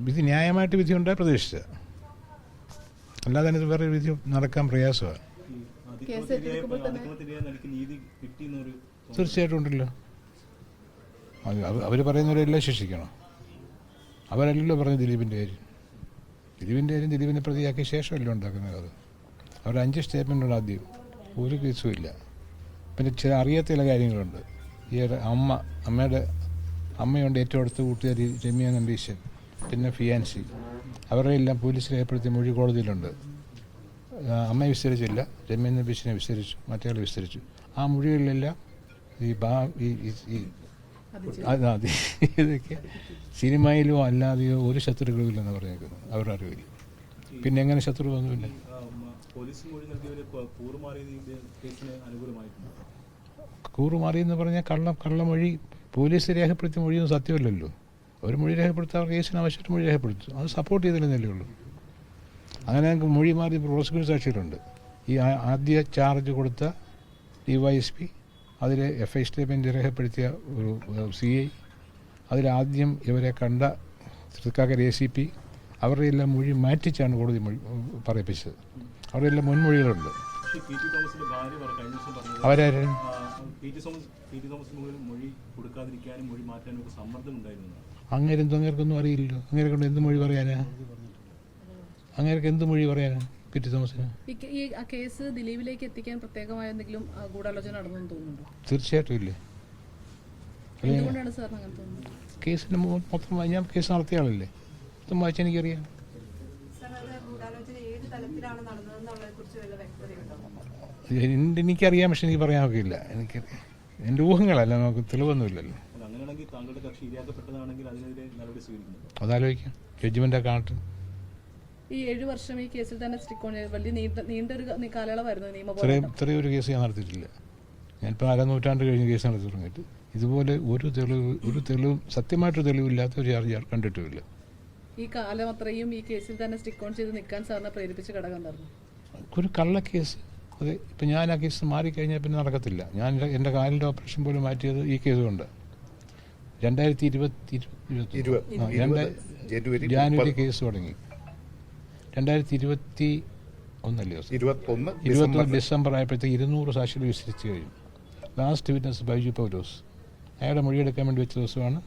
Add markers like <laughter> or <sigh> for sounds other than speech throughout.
വിധി ന്യായമായിട്ട് വിധി ഉണ്ടായി പ്രതീക്ഷിച്ചത്. അല്ലാതെ അതിന് വേറെ വിധി നടക്കാൻ പ്രയാസമാണ്. തന്നെ തീർച്ചയായിട്ടും ഉണ്ടല്ലോ. അവർ പറയുന്നവരെല്ലാം ശിക്ഷിക്കണം. അവരല്ലല്ലോ പറഞ്ഞു ദിലീപിന്റെ കാര്യം. ദിലീപിന്റെ കാര്യം ദിലീപിനെ പ്രതിയാക്കിയ ശേഷമല്ല ഉണ്ടാക്കുന്നത് അത്. അവർ അഞ്ച് സ്റ്റേറ്റ്മെന്റ് ഉണ്ട് ആദ്യം. ഒരു കേസും ഇല്ല. പിന്നെ ചില അറിയാത്ത ചില കാര്യങ്ങളുണ്ട്. ഈ അമ്മ അമ്മയുടെ അമ്മയുണ്ട് ഏറ്റവും അടുത്ത കൂട്ടുകാരി രമ്യ നമ്പീശൻ. പിന്നെ ഫിയാൻസി. അവരുടെ എല്ലാം പോലീസിൽ ഏർപ്പെടുത്തിയ മൊഴി കോടതിയിലുണ്ട്. അമ്മയെ വിസ്തരിച്ചില്ല ജമീൻ നബീസിനെ വിസ്തരിച്ചു മറ്റേ വിസ്തരിച്ചു. ആ മൊഴികളിലെല്ലാം ഈ ബാ ഈ അത് ഇതൊക്കെ സിനിമയിലോ അല്ലാതെയോ ഒരു ശത്രുക്കളില്ലെന്ന് പറഞ്ഞേക്കുന്നത് അവരുടെ അറിവിൽ പിന്നെ എങ്ങനെ ശത്രു ഒന്നുമില്ല കൂറുമാറി എന്ന് പറഞ്ഞാൽ കള്ളം കള്ളമൊഴി പോലീസ് രേഖപ്പെടുത്തിയ മൊഴിയൊന്നും സത്യമല്ലല്ലോ. ഒരു മൊഴി രേഖപ്പെടുത്താൻ കേസിന് ആവശ്യമായിട്ട് മൊഴി രേഖപ്പെടുത്തും. അത് സപ്പോർട്ട് ചെയ്തില്ലെന്നല്ലേ ഉള്ളൂ. അങ്ങനെ ഞങ്ങൾക്ക് മൊഴി മാറി പ്രോസിക്യൂഷൻ സാക്ഷികളുണ്ട്. ഈ ആദ്യ ചാർജ് കൊടുത്ത ഡി വൈ എസ് പി അതിൽ എഫ് ഐ സ്റ്റേറ്റ്മെന്റ് രേഖപ്പെടുത്തിയ ഒരു സി ഐ അതിലാദ്യം ഇവരെ കണ്ട തൃക്കാക്കര എ സി പി അവരുടെ എല്ലാം മൊഴി മാറ്റിച്ചാണ് കോടതി മൊഴി പറയിപ്പിച്ചത്. അവരുടെ എല്ലാം മുൻമൊഴികളുണ്ട്. അവരാരും? അങ്ങേരെന്തും അങ്ങേർക്കൊന്നും അറിയില്ലല്ലോ. അങ്ങേരെ കൊണ്ട് എന്ത് മൊഴി പറയാനാ? അങ്ങേർക്ക് എന്ത് മൊഴി പറയാനാ? പിറ്റി തോമസിന്. ഈ കേസ് ദിലീപിലേക്ക് എത്തിക്കാൻ പ്രത്യേകമായ എന്തെങ്കിലും ഗൂഢാലോചന നടന്നെന്ന് തോന്നുന്നുണ്ടോ? തീർച്ചയായിട്ടും ഇല്ലേ. എന്തുകൊണ്ടാണ് സാറിന് അങ്ങനെ തോന്നുന്നത്? കേസിന് മൊത്തം ഞാൻ കേസ് നടത്തിയ ആളല്ലേ? മൊത്തം വായിച്ച് എനിക്കറിയാം. എനിക്കറിയാം പക്ഷെ എനിക്ക് പറയാൻ ഇല്ല എനിക്ക് എന്റെ ഊഹങ്ങളല്ല നമുക്ക് തെളിവൊന്നുമില്ലല്ലോ. അങ്ങനെയാണെങ്കിൽ താങ്കളുടെ കക്ഷി ഇരയാക്കപ്പെട്ടതാണെങ്കിൽ അതിനെതിരെ നടപടി സ്വീകരിക്കുന്നു. അതാലോചിക്കാം. ജഡ്ജ്മെന്റ് കാണട്ടെ. ഈ ഏഴു വർഷം ഈ കേസിൽ തന്നെ സ്റ്റിക്ക് ഓൺ വലിയ നീണ്ട നീണ്ട ഒരു ക- കാലയളവായിരുന്നു നിയമ ഇത്രയും ഒരു കേസ് ഞാൻ നടത്തിയിട്ടില്ല. ഞാനിപ്പോൾ അര നൂറ്റാണ്ട് കഴിഞ്ഞ കേസ് നടത്തി തുടങ്ങിയിട്ട് ഇതുപോലെ ഒരു തെളിവ് ഒരു തെളിവും സത്യമായിട്ടൊരു തെളിവില്ലാത്ത ഒരു ചാർജ് കണ്ടിട്ടുമില്ല. ഈ കാലം അത്രയും ഈ കേസിൽ തന്നെ സ്റ്റിക്ക് ഓൺ ചെയ്ത് നിൽക്കാൻ സാറിനെ പ്രേരിപ്പിച്ച ഘടകം എന്തായിരുന്നു? ഒരു കള്ള കേസ് അത് ഇപ്പം ഞാൻ ആ കേസ് മാറിക്കഴിഞ്ഞാൽ പിന്നെ നടക്കത്തില്ല. ഞാൻ എന്റെ എന്റെ കാലിന്റെ ഓപ്പറേഷൻ പോലും മാറ്റിയത് ഈ കേസ് കൊണ്ട് രണ്ടായിരത്തി ഇരുപത്തി ഇരുപത്തി ഇരുപത്. ജനുവരി കേസ് തുടങ്ങി. രണ്ടായിരത്തി ഇരുപത്തി ഒന്നല്ലേ ദിവസം? ഇരുപത്തൊന്ന് ഇരുപത്തൊന്ന് ഡിസംബർ. ആയപ്പോഴത്തേക്ക് ഇരുന്നൂറ് സാക്ഷികൾ വിശ്വസിച്ച് കഴിഞ്ഞു. ലാസ്റ്റ് വിറ്റ്നസ് ബൈജു പൗലോസ് അയാളുടെ മൊഴിയെടുക്കാൻ വേണ്ടി വെച്ച ദിവസമാണ്.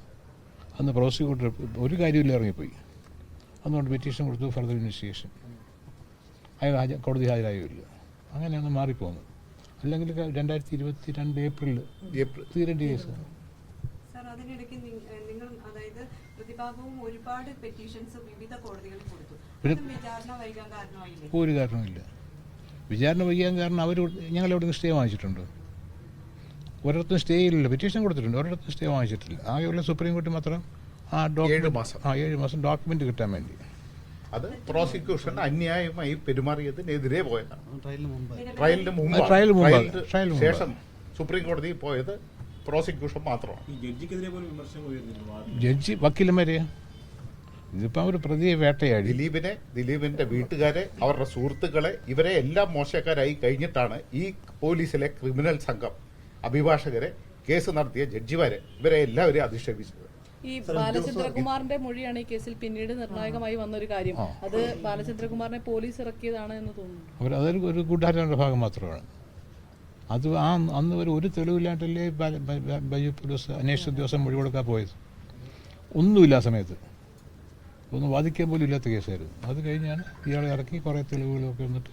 അന്ന് പ്രോസിക്യൂട്ടർ ഒരു കാര്യമില്ല ഇറങ്ങിപ്പോയി. അതുകൊണ്ട് പെറ്റീഷൻ കൊടുത്തു ഫർദർ ഇൻവെസ്റ്റിഗേഷൻ അയാൾ ഹാജ കോടതി ഹാജരായില്ല. അങ്ങനെയാണ് മാറിപ്പോകുന്നത്. അല്ലെങ്കിൽ രണ്ടായിരത്തി ഇരുപത്തി രണ്ട് ഏപ്രിലിൽ ഏപ്രിൽ. തീരേണ്ട കേസ്. അതിനിടയ്ക്ക് നിങ്ങൾ അതായത് പ്രതിഭാഗവും ഒരുപാട് പെറ്റീഷൻസ് വിവിധ കോടതികളിൽ കൊടുത്തു. വിചാരണ വൈകാൻ കാരണമായില്ലേ? ഒരു കാരണമില്ല വിചാരണ വൈകാൻ കാരണം അവർ ഞങ്ങൾ എവിടെ സ്റ്റേ വാങ്ങിച്ചിട്ടുണ്ട്. ഒരിടത്തും സ്റ്റേ ഇല്ലല്ലോ. പെറ്റീഷൻ കൊടുത്തിട്ടുണ്ട്. ഒരിടത്തും സ്റ്റേ വാങ്ങിച്ചിട്ടില്ല. ആകെയുള്ള സുപ്രീം കോടതി മാത്രം ആ ഏഴ് മാസം. ആ ഏഴ് മാസം ഡോക്യുമെന്റ് കിട്ടാൻ വേണ്ടി. അത് പ്രോസിക്യൂഷൻ അന്യായമായി പെരുമാറിയതിനെതിരെ പോയതാണ്. ട്രയലിന് മുമ്പ് ട്രയലിന് മുമ്പാണ്. ട്രയലിന് ട്രയൽ മുമ്പാണ്. ശേഷം സുപ്രീം കോടതി പോയത് പ്രോസിക്യൂഷൻ മാത്രമാണ് ജഡ്ജി വക്കീലന്മാരെ? ഇതിപ്പോ ഒരു പ്രതിയെ വേട്ടയാടി. ദിലീപിനെ ദിലീപിന്റെ വീട്ടുകാരെ അവരുടെ സുഹൃത്തുക്കളെ ഇവരെ എല്ലാം മോശക്കാരായി കഴിഞ്ഞിട്ടാണ് ഈ പോലീസിലെ ക്രിമിനൽ സംഘം അഭിഭാഷകരെ കേസ് നടത്തിയ ജഡ്ജിമാരെ. ഇവരെ എല്ലാവരെയും അധിക്ഷേപിച്ചത്. ഈ ബാലചന്ദ്രകുമാറിന്റെ മൊഴിയാണ് ഈ കേസിൽ പിന്നീട് നിർണായകമായി വന്ന ഒരു കാര്യം അത് ബാലചന്ദ്രകുമാറിനെ പോലീസ് ഇറക്കിയതാണ് എന്ന് തോന്നുന്നു അവർ അതൊരു ഒരു ഗൂഢാലോചനയുടെ ഭാഗം മാത്രമാണ്. അത് ആ അന്ന് ഒരു ഒരു തെളിവില്ലാണ്ടല്ലേ ബൈജു പോലീസ് അന്വേഷണ ഉദ്യോഗസ്ഥൻ മൊഴി കൊടുക്കാൻ പോയത്? ഒന്നുമില്ല ആ സമയത്ത്. ഒന്നും വാദിക്കാൻ പോലും ഇല്ലാത്ത കേസായിരുന്നു. അത് കഴിഞ്ഞാണ് ഇയാളെ ഇറക്കി കുറേ തെളിവുകളൊക്കെ വന്നിട്ട്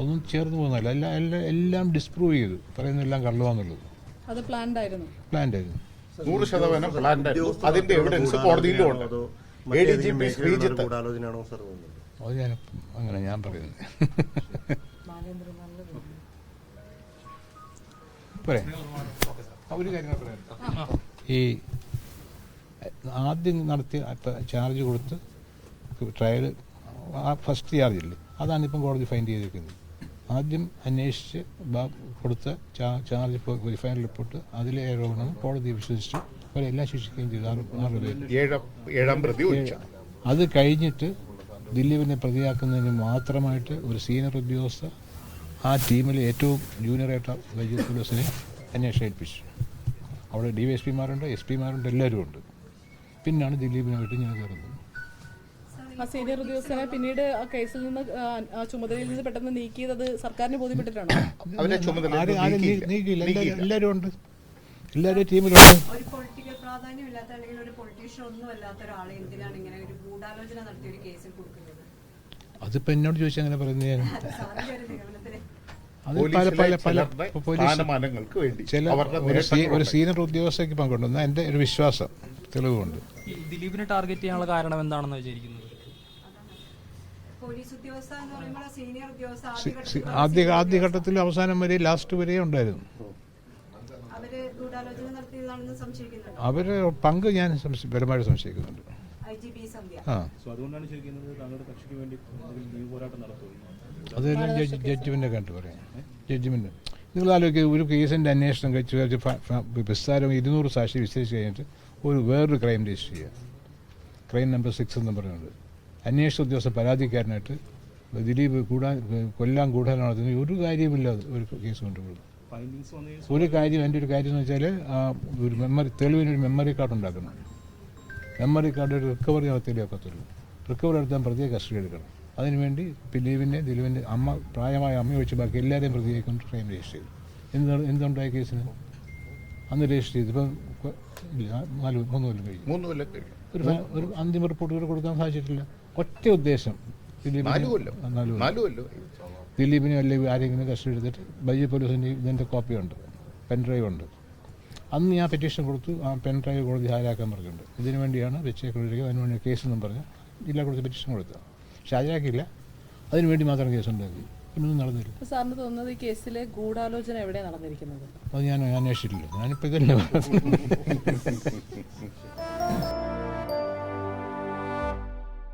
ഒന്നും ചേർന്ന് പോകുന്നില്ല എല്ലാം എല്ലാം എല്ലാം ഡിസ്പ്രൂവ് ചെയ്തു. പറയുന്നതെല്ലാം കള്ളുവാന്നുള്ളത് അത് പ്ലാൻഡ് ആയിരുന്നു. പ്ലാൻഡ് ആയിരുന്നു. നൂറ് ശതമാനം ആയിരുന്നു. അതിന്റെ എവിഡൻസ് കോടതിയിലും ഉണ്ട്. അത് ഞാൻ അങ്ങനെ ഞാൻ പറയുന്നത് <laughs> ഒരു കാര്യം പറയാം. ഈ ആദ്യം നടത്തി ചാർജ് കൊടുത്ത് ട്രയൽ ആ ഫസ്റ്റ് ചാർജ് ഇല്ലേ? അതാണ് ഇപ്പം കോടതി ഫൈൻഡ് ചെയ്തിരിക്കുന്നത്. ആദ്യം അന്വേഷിച്ച് കൊടുത്ത ചാർജ് വെരിഫൈഡ് റിപ്പോർട്ട് അതിലെ ആരോപണം കോടതി വിശ്വസിച്ചു അവരെല്ലാം ശിക്ഷിക്കുകയും ചെയ്തു. അത് കഴിഞ്ഞിട്ട് ദിലീപിനെ പ്രതിയാക്കുന്നതിന് മാത്രമായിട്ട് ഒരു സീനിയർ ഉദ്യോഗസ്ഥ ആ ടീമിൽ ഏറ്റവും ജൂനിയറായിട്ട് വൈദ്യുതി പോലീസിനെ അന്വേഷണം ഏൽപ്പിച്ചു. അവിടെ ഡി വൈ എസ് പിമാരുണ്ട് എസ് പിമാരുണ്ട് എല്ലാവരും ഉണ്ട് പിന്നാണ് ദിലീപിനായിട്ട് ഞാൻ കയറുന്നത് ആ സീനിയർ ഉദ്യോഗസ്ഥനെ പിന്നീട് ആ കേസിൽ നിന്ന് ആ, ചുമതലയിൽ നിന്ന് പെട്ടെന്ന് നീക്കിയത് അത് സർക്കാരിന് ബോധ്യപ്പെട്ടിട്ടാണോ? എല്ലാവരും ഉണ്ട് എല്ലാവരും ടീമിലുണ്ട്. ഒരു പൊളിറ്റിക്കൽ പ്രാധാന്യമില്ലാത്ത അല്ലെങ്കിൽ ഒരു പൊളിറ്റീഷ്യൻ ഒന്നും അല്ലാത്ത ഒരാളെ എന്തിനാണ് ഇങ്ങനെ ഒരു ഗൂഢാലോചന നടത്തിയ ഒരു കേസിൽ കൊടുക്കുന്നത്? അതിപ്പോൾ എന്നോട് ചോദിച്ചാൽ അങ്ങനെ പറയുന്നത് ഞാൻ. സ്ഥാനമാനങ്ങൾക്ക് വേണ്ടി ചില ഒരു സീനിയർ ഉദ്യോഗസ്ഥയ്ക്ക് പങ്കുണ്ടെന്ന് എന്റെ ഒരു വിശ്വാസം തെളിവുണ്ട്. ദിലീപിനെ ടാർഗറ്റ് ചെയ്യാനുള്ള കാരണം എന്താണെന്ന് വിചാരിക്കുന്നത് ആദ്യ ആദ്യഘട്ടത്തിൽ അവസാനം വരെ ലാസ്റ്റ് വരെ ഉണ്ടായിരുന്നു. അവർ പങ്ക് ഞാൻ പരമാവധി പരമായിട്ട് സംശയിക്കുന്നുണ്ട്. ആ. സോ അതുകൊണ്ടാണ് ചോദിക്കുന്നത് താങ്കളുടെ കക്ഷിക്ക് വേണ്ടി പോരാട്ടം നടത്തുമോ? അതെല്ലാം ജഡ്ജ് ജഡ്ജിമെന്റ് കണ്ടു പറയാം. ജഡ്ജ്മെന്റ് നിങ്ങൾ ആലോചിക്കുക ഒരു കേസിന്റെ അന്വേഷണം കഴിച്ച് വിസ്താരം ഇരുന്നൂറ് സാക്ഷി വിസ്തരിച്ച് കഴിഞ്ഞിട്ട് ഒരു വേറൊരു ക്രൈം രജിസ്റ്റർ ചെയ്യുക ക്രൈം നമ്പർ സിക്സ് എന്ന് പറയുന്നത്. അന്വേഷണ ഉദ്യോഗസ്ഥ പരാതിക്കാരനായിട്ട് ദിലീപ് കൂടാൻ കൊല്ലാൻ കൂടാനാണ് നടത്തുന്ന ഒരു കാര്യമില്ലാതെ ഒരു കേസ് കൊണ്ടുപോകുന്നത് ഒരു കാര്യം എന്റെ ഒരു കാര്യം എന്ന് വെച്ചാൽ ആ ഒരു മെമ്മറി തെളിവിനൊരു മെമ്മറി കാർഡ് ഉണ്ടാക്കണം. മെമ്മറി കാർഡ് ഒരു റിക്കവറി നടത്തിയാലേ ഒക്കത്തുള്ളൂ. റിക്കവറി നടത്താൻ പ്രത്യേക കസ്റ്റഡി എടുക്കണം. അതിനുവേണ്ടി ദിലീപിന്റെ ദിലീപിന്റെ അമ്മ പ്രായമായ അമ്മ ഒഴിച്ച് ബാക്കി എല്ലാവരെയും പ്രതിയായിക്കൊണ്ട് കൊണ്ട് ക്രൈം രജിസ്റ്റർ ചെയ്തു. എന്താണ് എന്തുണ്ടായ കേസിന്? അന്ന് രജിസ്റ്റർ ചെയ്തു. ഇപ്പം ഇല്ല നാല് മൂന്ന് കൊല്ലം കഴിഞ്ഞു. മൂന്ന് കൊല്ലം കഴിഞ്ഞു. ഒരു ഒരു അന്തിമ റിപ്പോർട്ട് കൂടെ കൊടുക്കാൻ സാധിച്ചിട്ടില്ല. ഒറ്റ ഉദ്ദേശം. ദിലീപിന് ദിലീപിനെ അല്ലെങ്കിൽ ആരെങ്കിലും കസ്റ്റഡി എടുത്തിട്ട് ബൈജി പോലീസിന്റെ ഇതിന്റെ കോപ്പിയുണ്ട് പെൻ ഡ്രൈവ് ഉണ്ട്. അന്ന് ഞാൻ പെറ്റീഷൻ കൊടുത്തു. ആ പെൻ ഡ്രൈവ് കോടതി ഹാജരാക്കാൻ പറഞ്ഞിട്ടുണ്ട്. ഇതിനു വേണ്ടിയാണ് വെച്ചേക്കൊണ്ടിരിക്കുക അതിനുവേണ്ടി കേസ് എന്നും പറഞ്ഞ് ജില്ലാ കോടതി പെറ്റീഷൻ കൊടുത്തത്. പക്ഷെ അതിന് വേണ്ടി മാത്രം കേസ് ഉണ്ടാക്കി പിന്നൊന്നും നടന്നില്ല. സാറിന് തോന്നുന്നത് ഈ കേസിലെ ഗൂഢാലോചന എവിടെ നടന്നിരിക്കുന്നത്? അത് ഞാൻ അന്വേഷിച്ചിട്ടില്ല. ഞാനിപ്പോൾ ഇതല്ലേ പറഞ്ഞത്. <laughs>